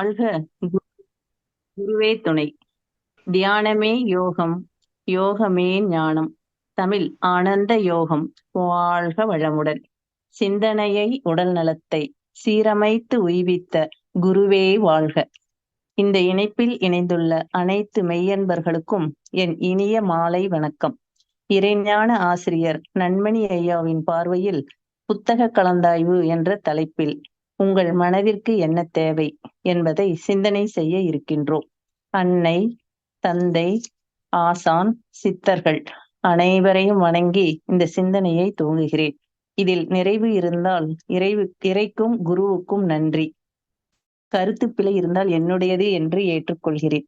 வாழ்க குருவே துணை. தியானமே யோகம் யோகமே ஞானம். தமிழ் ஆனந்த யோகம் வாழ்க வளமுடன். சிந்தனையை உடல் நலத்தை சீரமைத்து உய்வித்த குருவே வாழ்க. இந்த இணைப்பில் இணைந்துள்ள அனைத்து மெய்யன்பர்களுக்கும் என் இனிய மாலை வணக்கம். இறைஞான ஆசிரியர் நன்மணி ஐயாவின் பார்வையில் புத்தக கலந்தாய்வு என்ற தலைப்பில் உங்கள் மனதிற்கு என்ன தேவை என்பதை சிந்தனை செய்ய இருக்கின்றோம். அன்னை தந்தை ஆசான் சித்தர்கள் அனைவரையும் வணங்கி இந்த சிந்தனையை துவங்குகிறேன். இதில் நிறைவு இருந்தால் இறைவு இறைக்கும் குருவுக்கும் நன்றி. கருத்து பிழை இருந்தால் என்னுடையது என்று ஏற்றுக்கொள்கிறேன்.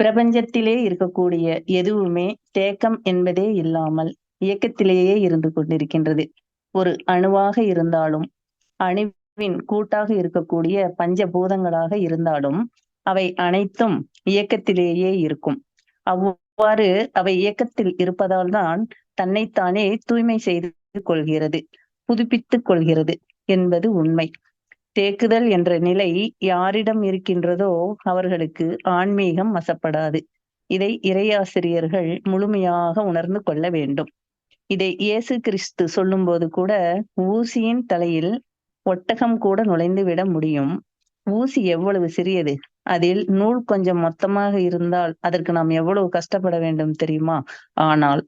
பிரபஞ்சத்திலே இருக்கக்கூடிய எதுவுமே தேக்கம் என்பதே இல்லாமல் இயக்கத்திலேயே இருந்து கொண்டிருக்கின்றது. ஒரு அணுவாக இருந்தாலும் அணு அணுவின் கூட்டாக இருக்கக்கூடிய பஞ்சபூதங்களாக இருந்தாலும் அவை அனைத்தும் இயக்கத்திலேயே இருக்கும். அவ்வாறு அவை இயக்கத்தில் இருப்பதால் தான் தன்னைத்தானே தூய்மை செய்து கொள்கிறது புதுப்பித்துக் கொள்கிறது என்பது உண்மை. தேக்குதல் என்ற நிலை யாரிடம் இருக்கின்றதோ அவர்களுக்கு ஆன்மீகம் வசப்படாது. இதை இறையாசிரியர்கள் முழுமையாக உணர்ந்து கொள்ள வேண்டும். இதை இயேசு கிறிஸ்து சொல்லும்போது கூட ஊசியின் தலையில் ஒட்டகம் கூட நுழைந்து விட முடியும். ஊசி எவ்வளவு சிறியது? அதில் நூல் கொஞ்சம் மொத்தமாக இருந்தால் அதற்கு நாம் எவ்வளவு கஷ்டப்பட வேண்டும் தெரியுமா? ஆனால்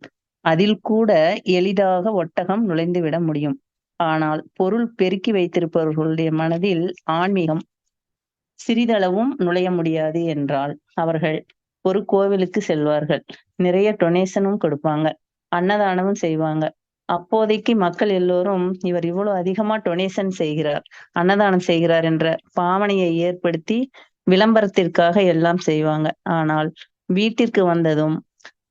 அதில் கூட எளிதாக ஒட்டகம் நுழைந்து விட முடியும். ஆனால் பொருள் பெருக்கி வைத்திருப்பவர்களுடைய மனதில் ஆன்மீகம் சிறிதளவும் நுழைய முடியாது என்றால் அவர்கள் ஒரு கோவிலுக்கு செல்வார்கள். நிறைய டொனேஷனும் கொடுப்பாங்க. அன்னதானமும் செய்வாங்க. அப்போதைக்கு மக்கள் எல்லோரும் இவர் இவ்வளவு அதிகமா டொனேஷன் செய்கிறார் அன்னதானம் செய்கிறார் என்ற பாவனையை ஏற்படுத்தி விளம்பரத்திற்காக எல்லாம் செய்வாங்க. ஆனால் வீட்டிற்கு வந்ததும்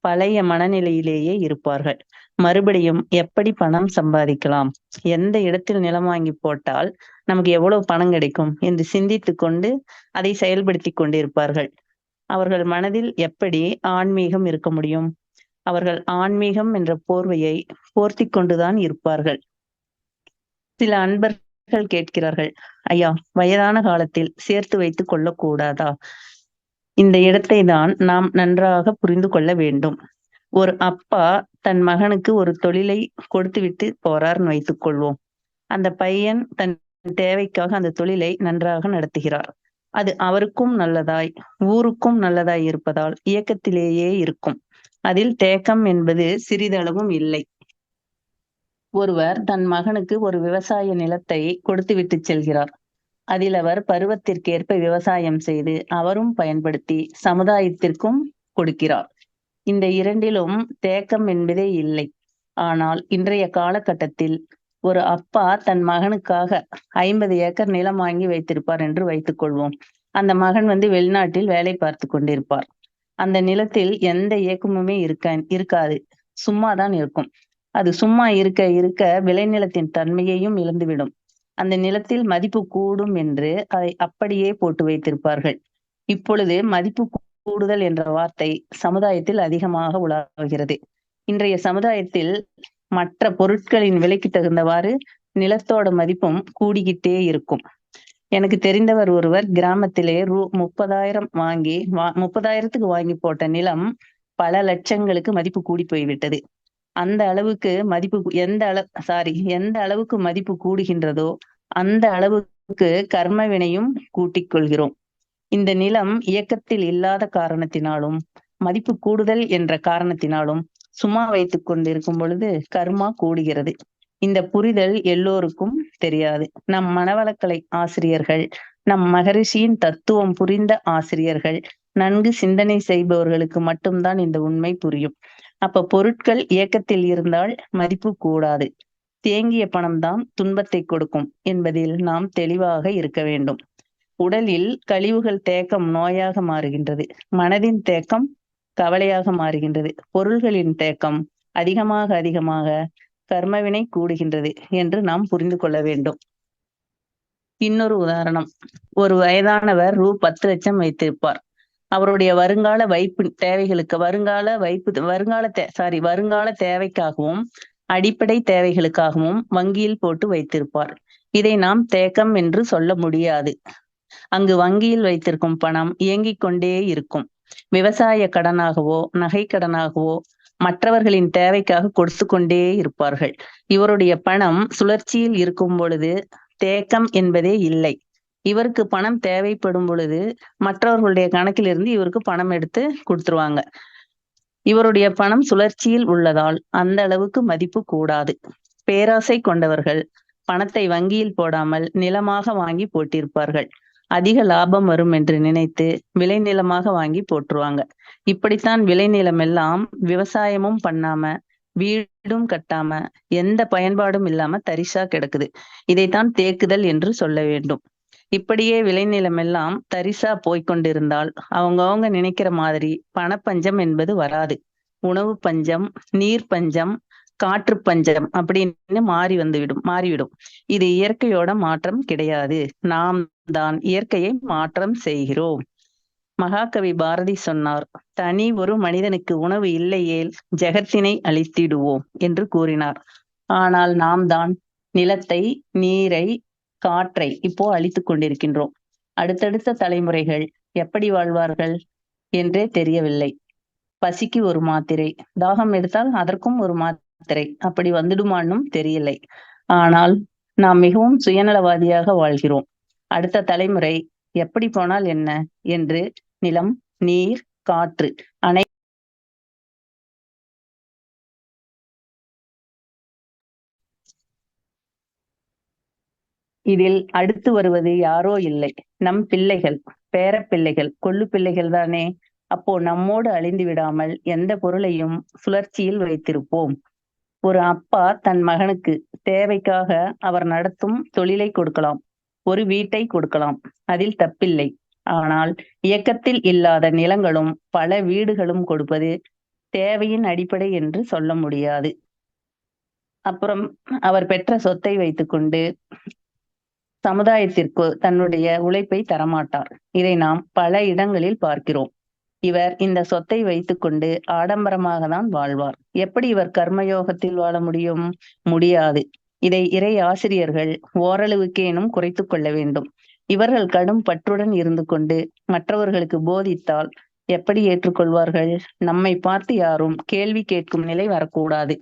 பழைய மனநிலையிலேயே இருப்பார்கள். மறுபடியும் எப்படி பணம் சம்பாதிக்கலாம்? எந்த இடத்தில் நிலம் வாங்கி போட்டால் நமக்கு எவ்வளவு பணம் கிடைக்கும்? என்று சிந்தித்து கொண்டு அதை செயல்படுத்தி கொண்டிருப்பார்கள். அவர்கள் மனதில் எப்படி ஆன்மீகம் இருக்க முடியும்? அவர்கள் ஆன்மீகம் என்ற போர்வையை போர்த்தி கொண்டுதான் இருப்பார்கள். சில அன்பர்கள் கேட்கிறார்கள் ஐயா வயதான காலத்தில் சேர்த்து வைத்துக் கொள்ளக்கூடாதா? இந்த இடத்தை தான் நாம் நன்றாக புரிந்து கொள்ள வேண்டும். ஒரு அப்பா தன் மகனுக்கு ஒரு தொழிலை கொடுத்துவிட்டு போறார்னு வைத்துக் கொள்வோம். அந்த பையன் தன் தேவைக்காக அந்த தொழிலை நன்றாக நடத்துகிறார். அது அவருக்கும் நல்லதாய் ஊருக்கும் நல்லதாய் இருப்பதால் இயக்கத்திலேயே இருக்கும். அதில் தேக்கம் என்பது சிறிதளவும் இல்லை. ஒருவர் தன் மகனுக்கு ஒரு விவசாய நிலத்தை கொடுத்து விட்டு செல்கிறார். அதில் அவர் பருவத்திற்கேற்ப விவசாயம் செய்து அவரும் பயன்படுத்தி சமுதாயத்திற்கும் கொடுக்கிறார். இந்த இரண்டிலும் தேக்கம் என்பதே இல்லை. ஆனால் இன்றைய காலகட்டத்தில் ஒரு அப்பா தன் மகனுக்காக ஐம்பது ஏக்கர் நிலம் வாங்கி வைத்திருப்பார் என்று வைத்துக் கொள்வோம். அந்த மகன் வந்து வெளிநாட்டில் வேலை பார்த்து கொண்டிருப்பார். அந்த நிலத்தில் எந்த இயக்கமுமே இருக்க இருக்காது. சும்மா தான் இருக்கும். அது சும்மா இருக்க இருக்க விளைநிலத்தின் தன்மையையும் இழந்துவிடும். அந்த நிலத்தில் மதிப்பு கூடும் என்று அதை அப்படியே போட்டு வைத்திருப்பார்கள். இப்பொழுது மதிப்பு கூடுதல் என்ற வார்த்தை சமுதாயத்தில் அதிகமாக உலாவுகிறது. இன்றைய சமுதாயத்தில் மற்ற பொருட்களின் விலைக்கு தகுந்தவாறு நிலத்தோட மதிப்பும் கூடிக்கிட்டே இருக்கும். எனக்கு தெரிந்தவர் ஒருவர் கிராமத்திலே ரூ முப்பதாயிரம் வாங்கி வா முப்பதாயிரத்துக்கு வாங்கி போட்ட நிலம் பல லட்சங்களுக்கு மதிப்பு கூடி போய்விட்டது. அந்த அளவுக்கு மதிப்பு எந்த அள சாரி எந்த அளவுக்கு மதிப்பு கூடுகின்றதோ அந்த அளவுக்கு கர்ம வினையும் கூட்டிக் கொள்கிறோம். இந்த நிலம் இயக்கத்தில் இல்லாத காரணத்தினாலும் மதிப்பு கூடுதல் என்ற காரணத்தினாலும் சும்மா வைத்துக் கொண்டிருக்கும் பொழுது கர்மா கூடுகிறது. இந்த புரிதல் எல்லோருக்கும் தெரியாது. நம் மனவளக்கலை ஆசிரியர்கள் நம் மகரிஷியின் தத்துவம் புரிந்த ஆசிரியர்கள் நன்கு சிந்தனை செய்பவர்களுக்கு மட்டும்தான் இந்த உண்மை புரியும். அப்ப பொருட்கள் இயக்கத்தில் இருந்தால் மதிப்பு கூடாது. தேங்கிய பணம்தான் துன்பத்தை கொடுக்கும் என்பதில் நாம் தெளிவாக இருக்க வேண்டும். உடலில் கழிவுகள் தேக்கம் நோயாக மாறுகின்றது. மனதின் தேக்கம் கவலையாக மாறுகின்றது. பொருள்களின் தேக்கம் அதிகமாக அதிகமாக கர்மவினை கூடுகின்றது என்று நாம் புரிந்து கொள்ள வேண்டும். இன்னொரு உதாரணம். ஒரு வயதானவர் ரூ. பத்து லட்சம் வைத்திருப்பார். அவருடைய வருங்கால வைப்பு தேவைகளுக்கு வருங்கால வைப்பு வருங்கால தே சாரி வருங்கால தேவைக்காகவும் அடிப்படை தேவைகளுக்காகவும் வங்கியில் போட்டு வைத்திருப்பார். இதை நாம் தேக்கம் என்று சொல்ல முடியாது. அங்கு வங்கியில் வைத்திருக்கும் பணம் இயங்கிக் கொண்டே இருக்கும். விவசாய கடனாகவோ நகை கடனாகவோ மற்றவர்களின் தேவைக்காக கொடுத்து கொண்டே இருப்பார்கள். இவருடைய பணம் சுழற்சியில் இருக்கும் பொழுது தேக்கம் என்பதே இல்லை. இவருக்கு பணம் தேவைப்படும் பொழுது மற்றவர்களுடைய கணக்கிலிருந்து இவருக்கு பணம் எடுத்து கொடுத்துருவாங்க. இவருடைய பணம் சுழற்சியில் உள்ளதால் அந்த அளவுக்கு மதிப்பு கூடாது. பேராசை கொண்டவர்கள் பணத்தை வங்கியில் போடாமல் நிலமாக வாங்கி போட்டிருப்பார்கள். அதிக லாபம் வரும் என்று நினைத்து விளைநிலமாக வாங்கி போட்டுருவாங்க இப்படித்தான் விளைநிலம் எல்லாம் விவசாயமும் பண்ணாம வீடும் கட்டாம எந்த பயன்பாடும் இல்லாம தரிசா கிடக்குது. இதைத்தான் தேக்குதல் என்று சொல்ல வேண்டும். இப்படியே விளைநிலம் எல்லாம் தரிசா போய்கொண்டிருந்தால் அவங்கவங்க நினைக்கிற மாதிரி பணப்பஞ்சம் என்பது வராது. உணவு பஞ்சம் நீர் பஞ்சம் காற்று பஞ்சம் அப்படின்னு மாறி வந்துவிடும் மாறிவிடும். இது இயற்கையோட மாற்றம் கிடையாது. நாம் தான் இயற்கையை மாற்றம் செய்கிறோம். மகாகவி பாரதி சொன்னார் தனி ஒரு மனிதனுக்கு உணவு இல்லையேல் ஜெகத்தினை அழித்திடுவோம் என்று கூறினார். ஆனால் நாம் தான் நிலத்தை நீரை காற்றை இப்போ அழித்துக் கொண்டிருக்கின்றோம். அடுத்தடுத்த தலைமுறைகள் எப்படி வாழ்வார்கள் என்றே தெரியவில்லை. பசிக்கு ஒரு மாத்திரை தாகம் எடுத்தால் அதற்கும் ஒரு மாத்திரை அப்படி வந்துடுமான்னும் தெரியலை. ஆனால் நாம் மிகவும் சுயநலவாதியாக வாழ்கிறோம். அடுத்த தலைமுறை எப்படி போனால் என்ன? என்று நிலம் நீர் காற்று அனை இதில் அடுத்து வருவது யாரோ இல்லை. நம் பிள்ளைகள் பேர பிள்ளைகள் கொள்ளு பிள்ளைகள் தானே. அப்போ நம்மோடு அழிந்து விடாமல் எந்த பொருளையும் சுழற்சியில் வைத்திருப்போம். ஒரு அப்பா தன் மகனுக்கு தேவைக்காக அவர் நடத்தும் தொழிலை கொடுக்கலாம். ஒரு வீட்டை கொடுக்கலாம். அதில் தப்பில்லை. ஆனால் இயக்கத்தில் இல்லாத நிலங்களும் பல வீடுகளும் கொடுப்பது தேவையின் அடிப்படை என்று சொல்ல முடியாது. அப்புறம் அவர் பெற்ற சொத்தை வைத்துக்கொண்டு சமுதாயத்திற்கு தன்னுடைய உழைப்பை தரமாட்டார். இதை நாம் பல இடங்களில் பார்க்கிறோம். இவர் இந்த சொத்தை வைத்துக்கொண்டு ஆடம்பரமாக தான் வாழ்வார். எப்படி இவர் கர்மயோகத்தில் வாழ முடியும்? முடியாது. இதை இறை ஆசிரியர்கள் ஓரளவுக்கேனும் குறைத்து கொள்ள வேண்டும். இவர்கள் கடும் பற்றுடன் இருந்து கொண்டு மற்றவர்களுக்கு போதித்தால் எப்படி ஏற்றுக்கொள்வார்கள்? நம்மை பார்த்து யாரும் கேள்வி கேட்கும் நிலை வரக்கூடாது.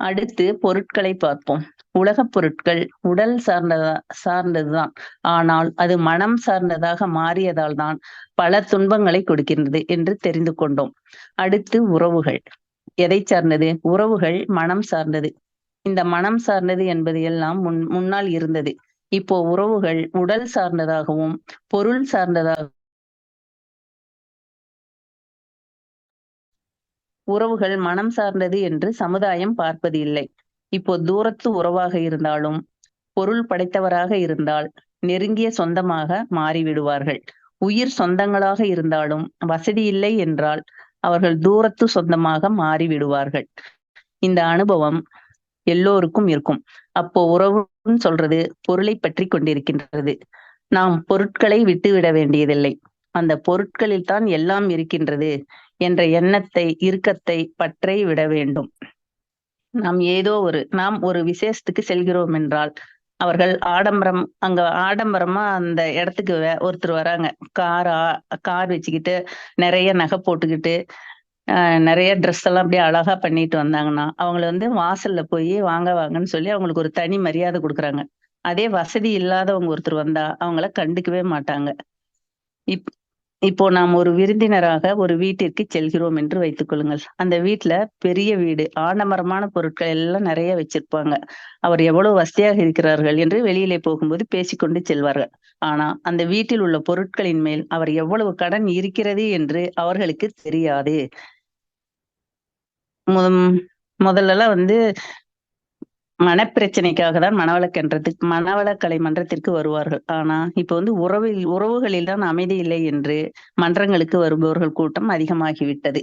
அடுத்து பொருட்களை பார்ப்போம். உலகப் பொருட்கள் உடல் சார்ந்ததா சார்ந்ததுதான். ஆனால் அது மனம் சார்ந்ததாக மாறியதால் தான் பல துன்பங்களை கொடுக்கின்றது என்று தெரிந்து கொண்டோம். அடுத்து உறவுகள். எதை சார்ந்தது? உறவுகள் மனம் சார்ந்தது. இந்த மனம் சார்ந்தது என்பது எல்லாம் முன் முன்னால் இருந்தது. இப்போ உறவுகள் உடல் சார்ந்ததாகவும் பொருள் சார்ந்ததாக உறவுகள் மனம் சார்ந்தது என்று சமுதாயம் பார்ப்பது இல்லை. இப்போ தூரத்து உறவாக இருந்தாலும் பொருள் படைத்தவராக இருந்தால் நெருங்கிய சொந்தமாக மாறிவிடுவார்கள். உயிர் சொந்தங்களாக இருந்தாலும் வசதி இல்லை என்றால் அவர்கள் தூரத்து சொந்தமாக மாறிவிடுவார்கள். இந்த அனுபவம் எல்லோருக்கும் இருக்கும். அப்போ உறவுன்னு சொல்றது பொருளை பற்றி கொண்டிருக்கின்றது. நாம் பொருட்களை விட்டுவிட வேண்டியதில்லை. அந்த பொருட்களில் தான் எல்லாம் இருக்கின்றது என்ற எண்ணத்தை இறுக்கத்தை பற்றை விட வேண்டும். நாம் ஏதோ ஒரு நாம் ஒரு விசேஷத்துக்கு செல்கிறோம் என்றால் அவர்கள் ஆடம்பரம் அங்க ஆடம்பரமா அந்த இடத்துக்கு ஒருத்தர் வராங்க. கார் கார் வச்சுக்கிட்டு நிறைய நகை போட்டுக்கிட்டு நிறைய ட்ரெஸ் எல்லாம் அப்படியே அழகா பண்ணிட்டு வந்தாங்கன்னா அவங்கள வந்து வாசல்ல போய் வாங்க வாங்கன்னு சொல்லி அவங்களுக்கு ஒரு தனி மரியாதை கொடுக்குறாங்க. அதே வசதி இல்லாதவங்க ஒருத்தர் வந்தா அவங்கள கண்டுக்கவே மாட்டாங்க. இப் இப்போ நாம் ஒரு விருந்தினராக ஒரு வீட்டிற்கு செல்கிறோம் என்று வைத்துக் கொள்ளுங்கள். அந்த வீட்டுல பெரிய வீடு ஆடம்பரமான பொருட்கள் எல்லாம் நிறைய வச்சிருப்பாங்க. அவர் எவ்வளவு வசதியாக இருக்கிறார்கள் என்று வெளியிலே போகும்போது பேசிக்கொண்டு செல்வார்கள். ஆனா அந்த வீட்டில் உள்ள பொருட்களின் மேல் அவர் எவ்வளவு கடன் இருக்கிறது என்று அவர்களுக்கு தெரியாது. முதல்ல வந்து மனப்பிரச்சனைக்காக தான் மனவளக்கன்றத்துக்கு மனவளக்கலை மன்றத்திற்கு வருவார்கள். ஆனா இப்ப வந்து உறவில் உறவுகளில் தான் அமைதி இல்லை என்று மன்றங்களுக்கு வருபவர்கள் கூட்டம் அதிகமாகிவிட்டது.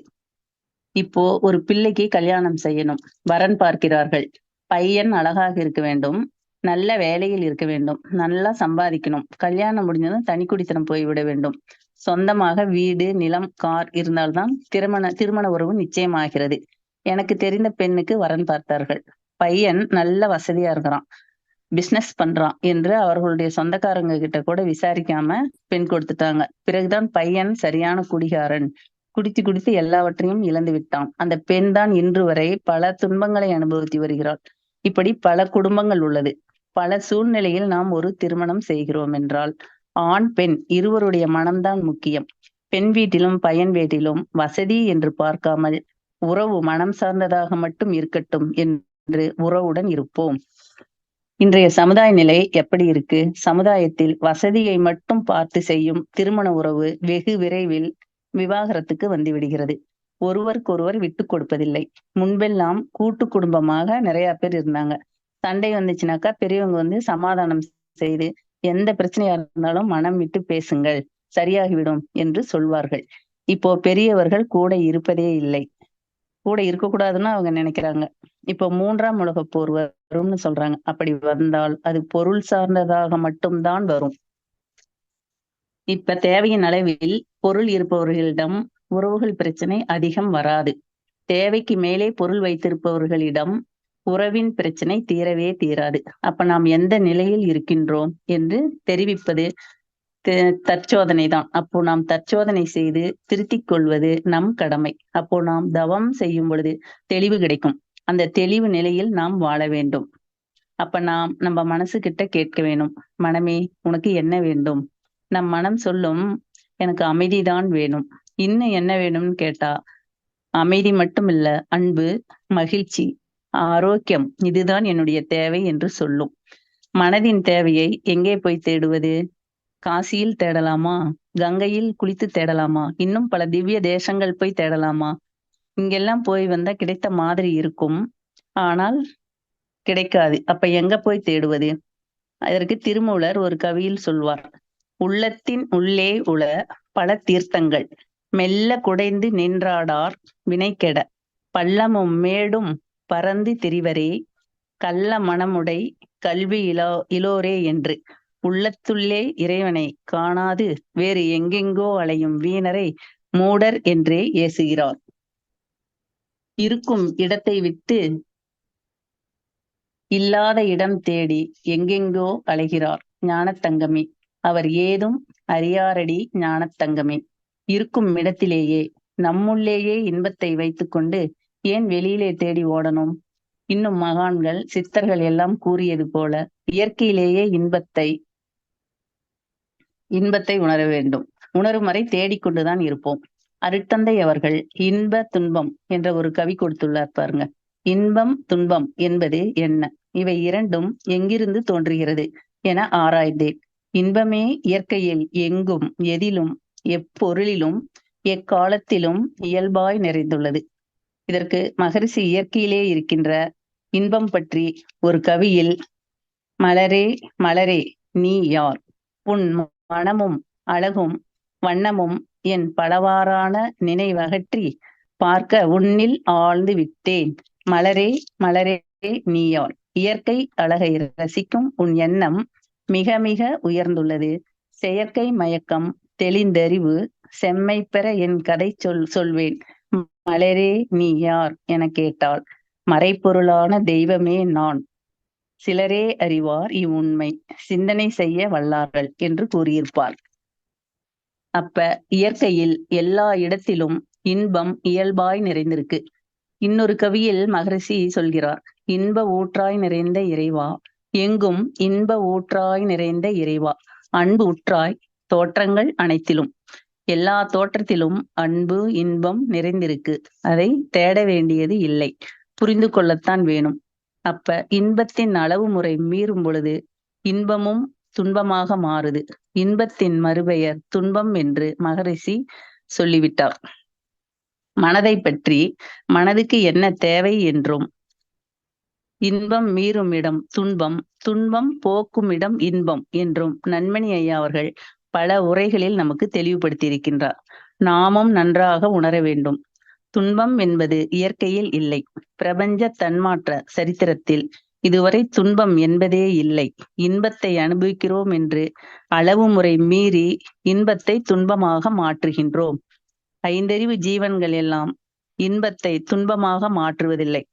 இப்போ ஒரு பிள்ளைக்கு கல்யாணம் செய்யணும். வரன் பார்க்கிறார்கள். பையன் அழகாக இருக்க வேண்டும். நல்ல வேலையில் இருக்க வேண்டும். நல்லா சம்பாதிக்கணும். கல்யாணம் முடிஞ்சதும் தனி குடித்தனம் போய்விட வேண்டும். சொந்தமாக வீடு நிலம் கார் இருந்தால்தான் திருமண திருமண உறவு நிச்சயமாகிறது. எனக்கு தெரிந்த பெண்ணுக்கு வரன் பார்த்தார்கள். பையன் நல்ல வசதியா இருக்கிறான். பிசினஸ் பண்றான் என்று அவர்களுடைய சொந்தக்காரங்க கிட்ட கூட விசாரிக்காம பெண் கொடுத்துட்டாங்க. பிறகுதான் பையன் சரியான குடிகாரன். குடித்து குடித்து எல்லாவற்றையும் இழந்து விட்டான். அந்த பெண் தான் இன்று வரை பல துன்பங்களை அனுபவித்து வருகிறாள். இப்படி பல குடும்பங்கள் உள்ளது. பல சூழ்நிலையில் நாம் ஒரு திருமணம் செய்கிறோம் என்றால் ஆண் பெண் இருவருடைய மனம்தான் முக்கியம். பெண் வீட்டிலும் பையன் வீட்டிலும் வசதி என்று பார்க்காமல் உறவு மனம் சார்ந்ததாக மட்டும் இருக்கட்டும் என்று உறவுடன் இருப்போம். இன்றைய சமுதாய நிலை எப்படி இருக்கு? சமுதாயத்தில் வசதியை மட்டும் பார்த்து செய்யும் திருமண உறவு வெகு விரைவில் விவாகரத்துக்கு வந்துவிடுகிறது. ஒருவருக்கொருவர் விட்டு கொடுப்பதில்லை. முன்பெல்லாம் கூட்டு குடும்பமாக நிறைய பேர் இருந்தாங்க. சண்டை வந்துச்சுனாக்கா பெரியவங்க வந்து சமாதானம் செய்து எந்த பிரச்சனையா இருந்தாலும் மனம் விட்டு பேசுங்கள் சரியாகிவிடும் என்று சொல்வார்கள். இப்போ பெரியவர்கள் கூட இருப்பதே இல்லை. கூட இருக்கக்கூடாதுன்னு அவங்க நினைக்கிறாங்க. இப்போ மூன்றாம் உலக போர் வரும்னு சொல்றாங்க. அப்படி வந்தால் அது பொருள் சார்ந்ததாக மட்டும்தான் வரும். இப்ப தேவையின் அளவில் பொருள் இருப்பவர்களிடம் உறவுகள் பிரச்சனை அதிகம் வராது. தேவைக்கு மேலே பொருள் வைத்திருப்பவர்களிடம் உறவின் பிரச்சனை தீரவே தீராது. அப்ப நாம் எந்த நிலையில் இருக்கின்றோம் என்று தெரிவிப்பது தற்சோதனை தான். அப்போ நாம் தற்சோதனை செய்து திருத்திக் கொள்வது நம் கடமை. அப்போ நாம் தவம் செய்யும் பொழுது தெளிவு கிடைக்கும். அந்த தெளிவு நிலையில் நாம் வாழ வேண்டும். அப்ப நாம் நம்ம மனசு கிட்ட கேட்க வேணும். மனமே உனக்கு என்ன வேண்டும்? நம் மனம் சொல்லும் எனக்கு அமைதிதான் வேணும். இன்னும் என்ன வேணும்னு கேட்டா அமைதி மட்டும் இல்ல அன்பு மகிழ்ச்சி ஆரோக்கியம். இதுதான் என்னுடைய தேவை என்று சொல்லும். மனதின் தேவையை எங்கே போய் தேடுவது? காசியில் தேடலாமா? கங்கையில் குளித்து தேடலாமா? இன்னும் பல திவ்ய தேசங்கள் போய் தேடலாமா? இங்கெல்லாம் போய் வந்தா கிடைத்த மாதிரி இருக்கும். ஆனால் கிடைக்காது. அப்ப எங்க போய் தேடுவது? அதற்கு திருமூலர் ஒரு கவியில் சொல்வார். உள்ளத்தின் உள்ளே உள பல தீர்த்தங்கள். மெல்ல குடைந்து நின்றாடார் வினைக்கெட பள்ளமும் மேடும் பறந்து திரிவரே. கள்ள மனமுடை கல்வி இலோ இலோரே என்று. உள்ளத்துள்ளே இறைவனை காணாது வேறு எங்கெங்கோ அலையும் வீணரை மூடர் என்றே ஏசுகிறார். இருக்கும் இடத்தை விட்டு இல்லாத இடம் தேடி எங்கெங்கோ அலைகிறார் ஞானத்தங்கமே அவர் ஏதும் அறியாரடி ஞானத்தங்கமே இருக்கும் இடத்திலேயே நம்முள்ளேயே இன்பத்தை வைத்துக்கொண்டு ஏன் வெளியிலே தேடி ஓடணும்? இன்னும் மகான்கள் சித்தர்கள் எல்லாம் கூறியது போல இயற்கையிலேயே இன்பத்தை இன்பத்தை உணர வேண்டும். உணரும் வரை தேடிக்கொண்டுதான் இருப்போம். அருட்தந்தை அவர்கள் இன்ப துன்பம் என்ற ஒரு கவி கொடுத்துள்ளார் பாருங்க. இன்பம் துன்பம் என்பது என்ன? இவை இரண்டும் எங்கிருந்து தோன்றுகிறது என ஆராய்ந்தேன். இன்பமே இயற்கையில் எங்கும் எதிலும் எப்பொருளிலும் எக்காலத்திலும் இயல்பாய் நிறைந்துள்ளது. இதற்கு மகரிஷி இயற்கையிலே இருக்கின்ற இன்பம் பற்றி ஒரு கவியில் மலரே மலரே நீ யார்? உன் மனமும் அழகும் வண்ணமும் என் பலவாறான நினைவகற்றி பார்க்க உன்னில் ஆழ்ந்து விட்டேன். மலரே மலரே நீயார் இயற்கை அழகை ரசிக்கும் உன் எண்ணம் மிக மிக உயர்ந்துள்ளது. செயற்கை மயக்கம் தெளிந்தறிவு செம்மை பெற என் கதை சொல் சொல்வேன். மலரே நீ யார் என கேட்டாள். மறைப்பொருளான தெய்வமே நான். சிலரே அறிவார் இவ்வுண்மை சிந்தனை செய்ய வல்லார்கள் என்று கூறியிருப்பார். அப்ப இயற்கையில் எல்லா இடத்திலும் இன்பம் இயல்பாய் நிறைந்திருக்கு. இன்னொரு கவியில் மகரிஷி சொல்கிறார் இன்ப ஊற்றாய் நிறைந்த இறைவா எங்கும் இன்ப ஊற்றாய் நிறைந்த இறைவா அன்பு உற்றாய் தோற்றங்கள் அனைத்திலும். எல்லா தோற்றத்திலும் அன்பு இன்பம் நிறைந்திருக்கு. அதை தேட வேண்டியது இல்லை. புரிந்து கொள்ளத்தான் வேணும். அப்ப இன்பத்தின் அளவு முறை மீறும் பொழுது இன்பமும் துன்பமாக மாறுது. இன்பத்தின் மறுபெயர் துன்பம் என்று மகரிஷி சொல்லிவிட்டார். மனதை பற்றி மனதுக்கு என்ன தேவை என்றும் இன்பம் மீறும் இடம் துன்பம் துன்பம் போக்கும் இடம் இன்பம் என்றும் நன்மணி ஐயா அவர்கள் பல உரைகளில் நமக்கு தெளிவுபடுத்தியிருக்கின்றார். நாமும் நன்றாக உணர வேண்டும். துன்பம் என்பது இயற்கையில் இல்லை. பிரபஞ்ச தன்மாற்ற சரித்திரத்தில் இதுவரை துன்பம் என்பதே இல்லை. இன்பத்தை அனுபவிக்கிறோம் என்று அளவு முறை மீறி இன்பத்தை துன்பமாக மாற்றுகின்றோம். ஐந்தறிவு ஜீவன்கள் எல்லாம் இன்பத்தை துன்பமாக மாற்றுவதில்லை.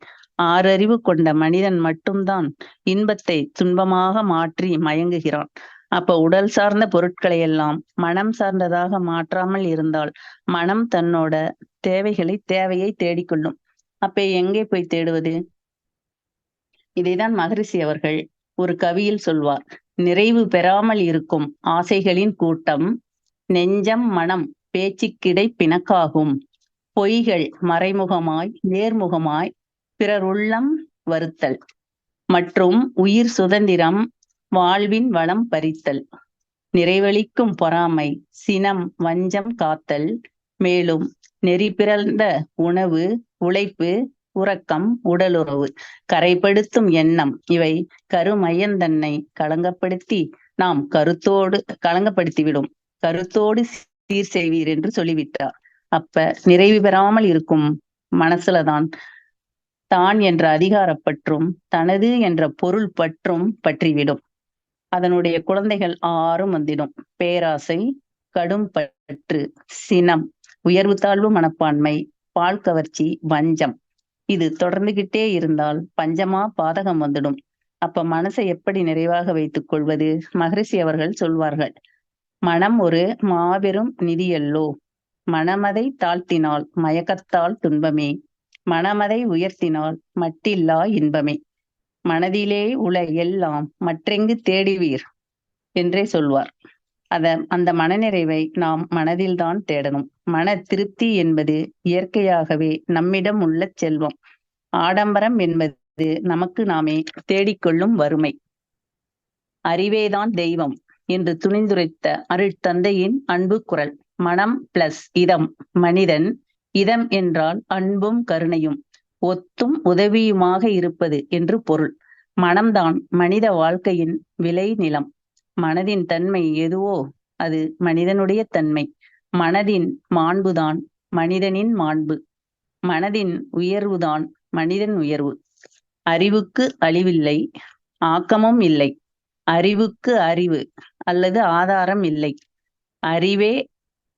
ஆறறிவு கொண்ட மனிதன் மட்டும்தான் இன்பத்தை துன்பமாக மாற்றி மயங்குகிறான். அப்ப உடல் சார்ந்த பொருட்களை எல்லாம் மனம் சார்ந்ததாக மாற்றாமல் இருந்தால் மனம் தன்னோட தேவைகளை தேவையை தேடிக்கொள்ளும். அப்ப எங்கே போய் தேடுவது? இதைதான் மகரிஷி அவர்கள் ஒரு கவியில் சொல்வார். நிறைவு பெறாமல் இருக்கும் ஆசைகளின் கூட்டம் நெஞ்சம் மனம் பேச்சுக்கிடை பிணக்காகும். பொய்கள் மறைமுகமாய் நேர்முகமாய் பிறர் உள்ளம் வருத்தல். மற்றும் உயிர் சுதந்திரம் வாழ்வின் வளம் பறித்தல். நிறைவளிக்கும் பொறாமை சினம் வஞ்சம் காத்தல். மேலும் நெறி பிறந்த உணவு உழைப்பு உறக்கம் உடலுறவு. கரைப்படுத்தும் எண்ணம் இவை கருமையந்தன்னை களங்கப்படுத்தி நாம் கருத்தோடு களங்கப்படுத்திவிடும். கருத்தோடு சீர் செய்வீர் என்று சொல்லிவிட்டார். அப்ப நிறைவு பெறாமல் இருக்கும் மனசுலதான் தான் என்ற அதிகாரப்பற்றும் தனது என்ற பொருள் பற்றும் பற்றிவிடும். அதனுடைய குழந்தைகள் ஆறும் வந்திடும். பேராசை கடும் பற்று சினம் உயர்வு தாழ்வு மனப்பான்மை பால் கவர்ச்சி வஞ்சம். இது தொடர்ந்துகிட்டே இருந்தால் பஞ்சமா பாதகம் வந்துடும். அப்ப மனசை எப்படி நிறைவாக வைத்துக் கொள்வது? மகரிஷி அவர்கள் சொல்வார்கள் மனம் ஒரு மாபெரும் நிதியல்லோ? மனமதை தாழ்த்தினால் மயக்கத்தால் துன்பமே? மனமதை உயர்த்தினால் மட்டில்லா இன்பமே? மனதிலே உள்ள எல்லாம் மற்றெங்கு தேடுவீர்? என்றே சொல்வார். அத அந்த மனநிறைவை நாம் மனதில்தான் தேடணும். மன திருப்தி என்பது இயற்கையாகவே நம்மிடம் உள்ள செல்வம். ஆடம்பரம் என்பது நமக்கு நாமே தேடிக்கொள்ளும் வறுமை. அறிவேதான் தெய்வம் என்று துணிந்துரைத்த அருள் தந்தையின் அன்பு குரல். மனம் பிளஸ் இதம் மனிதன் இதம் என்றால் அன்பும் கருணையும். ஒத்தும் உதவியுமாக இருப்பது என்று பொருள். மனம்தான் மனித வாழ்க்கையின் விளை நிலம். மனதின் தன்மை எதுவோ அது மனிதனுடைய தன்மை. மனதின் மாண்புதான் மனிதனின் மாண்பு. மனதின் உயர்வுதான் மனிதன் உயர்வு. அறிவுக்கு அழிவில்லை ஆக்கமும் இல்லை. அறிவுக்கு அறிவு அல்லது ஆதாரம் இல்லை. அறிவே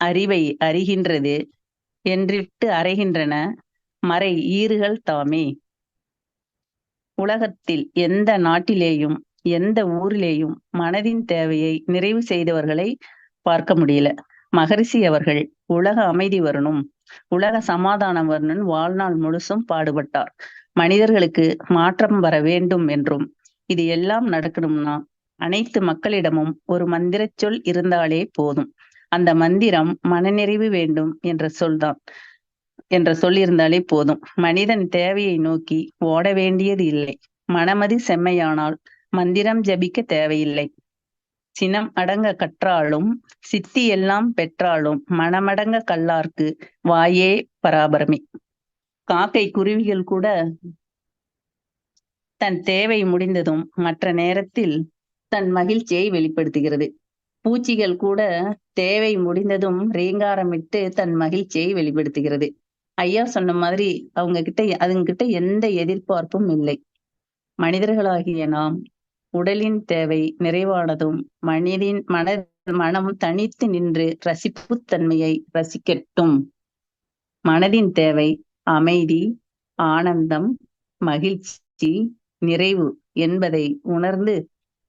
அறிவை அறிகின்றது என்றிட்டு அறைகின்றன. மறை ஈறுகள் தாமே. உலகத்தில் எந்த நாட்டிலேயும் எந்த ஊரிலேயும் மனதின் தேவையை நிறைவு செய்தவர்களை பார்க்க முடியல. மகரிஷி அவர்கள் உலக அமைதி வரணும் உலக சமாதானம் வரணும் வாழ்நாள் முழுசும் பாடுபட்டார். மனிதர்களுக்கு மாற்றம் வர வேண்டும் என்றும் இது எல்லாம் நடக்கணும்னா அனைத்து மக்களிடமும் ஒரு மந்திர சொல் இருந்தாலே போதும். அந்த மந்திரம் மனநிறைவு வேண்டும் என்ற சொல்தான். என்ற சொல் இருந்தாலே போதும். மனிதன் தேவையை நோக்கி ஓட வேண்டியது இல்லை. மனமதி செம்மையானால் மந்திரம் ஜபிக்க தேவையில்லை. சினம் அடங்க கற்றாலும் சித்தி எல்லாம் பெற்றாலும் மனமடங்க கல்லார்க்கு வாயே பராபரமே. காக்கை குருவிகள் கூட தன் தேவை முடிந்ததும் மற்ற நேரத்தில் தன் மகிழ்ச்சியை வெளிப்படுத்துகிறது. பூச்சிகள் கூட தேவை முடிந்ததும் ரீங்காரமிட்டு தன் மகிழ்ச்சியை வெளிப்படுத்துகிறது. ஐயா சொன்ன மாதிரி அவங்க கிட்ட அதுங்க கிட்ட எந்த எதிர்பார்ப்பும் இல்லை. மனிதர்களாகிய நாம் உடலின் தேவை நிறைவானதும் மனிதின் மன மனம் தனித்து நின்று ரசிப்புத்தன்மையை ரசிக்கட்டும். மனதின் தேவை அமைதி ஆனந்தம் மகிழ்ச்சி நிறைவு என்பதை உணர்ந்து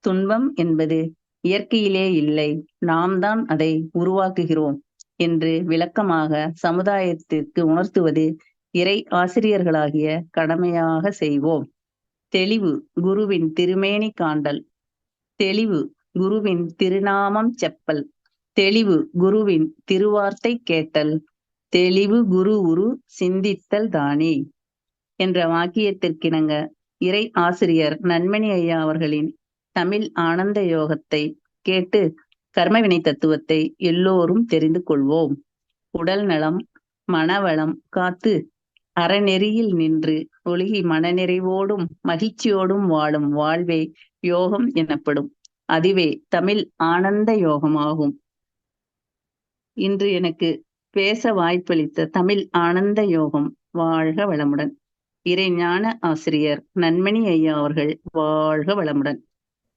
துன்பம் என்பது இயற்கையிலே இல்லை. நாம் தான் அதை உருவாக்குகிறோம். என்று விளக்கமாக சமுதாயத்திற்கு உணர்த்துவது இறை ஆசிரியர்களாகிய கடமையாக செய்வோம். தெளிவு குருவின் திருமேனி காண்டல். தெளிவு குருவின் திருநாமம் செப்பல். தெளிவு குருவின் திருவார்த்தை கேட்டல். தெளிவு குரு உரு சிந்தித்தல் தானே என்ற வாக்கியத்திற்கிணங்க இறை ஆசிரியர் நன்மணி ஐயா அவர்களின் தமிழ் ஆனந்த யோகத்தை கேட்டு கர்மவினை தத்துவத்தை எல்லோரும் தெரிந்து கொள்வோம். உடல் நலம் மனவளம் காத்து அறநெறியில் நின்று ஒழுகி மனநிறைவோடும் மகிழ்ச்சியோடும் வாழும் வாழ்வே யோகம் எனப்படும். அதுவே தமிழ் ஆனந்த யோகமாகும். இன்று எனக்கு பேச வாய்ப்பளித்த தமிழ் ஆனந்த யோகம் வாழ்க வளமுடன். இறைஞான ஆசிரியர் நன்மணி ஐயா அவர்கள் வாழ்க வளமுடன்.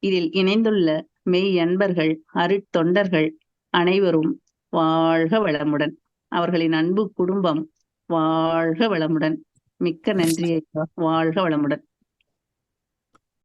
இதில் இணைந்துள்ள மெய் அன்பர்கள் அருட்தொண்டர்கள் அனைவரும் வாழ்க வளமுடன். அவர்களின் அன்பு குடும்பம் வாழ்க வளமுடன். மிக்க நன்றி வாழ்க வளமுடன்.